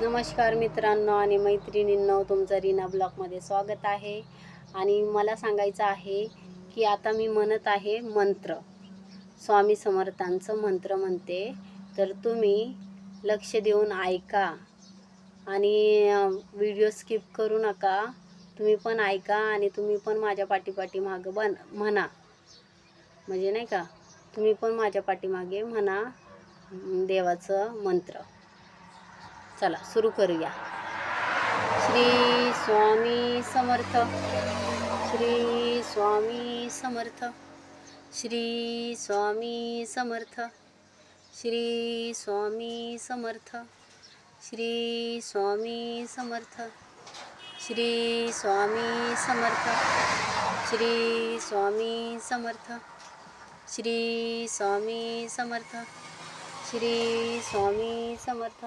नमस्कार मित्रांनो आणि मैत्रिणींनो तुमचं रीना ब्लॉगमध्ये स्वागत आहे. आणि मला सांगायचं आहे की आता मी म्हणत आहे मंत्र. स्वामी समर्थांचं मंत्र म्हणते. तर तुम्ही लक्ष देऊन ऐका. आणि व्हिडिओ स्किप करू नका. तुम्ही पण ऐका आणि तुम्ही पण माझ्या पाठीपाठी मागं बन म्हणा. म्हणजे नाही का? तुम्ही पण माझ्या पाठीमागे म्हणा देवाचं मंत्र. चला सुरू करूया. श्री स्वामी समर्थ. श्री स्वामी समर्थ. श्री स्वामी समर्थ. श्री स्वामी समर्थ. श्री स्वामी समर्थ. श्री स्वामी समर्थ. श्री स्वामी समर्थ. श्री स्वामी समर्थ. श्री स्वामी समर्थ.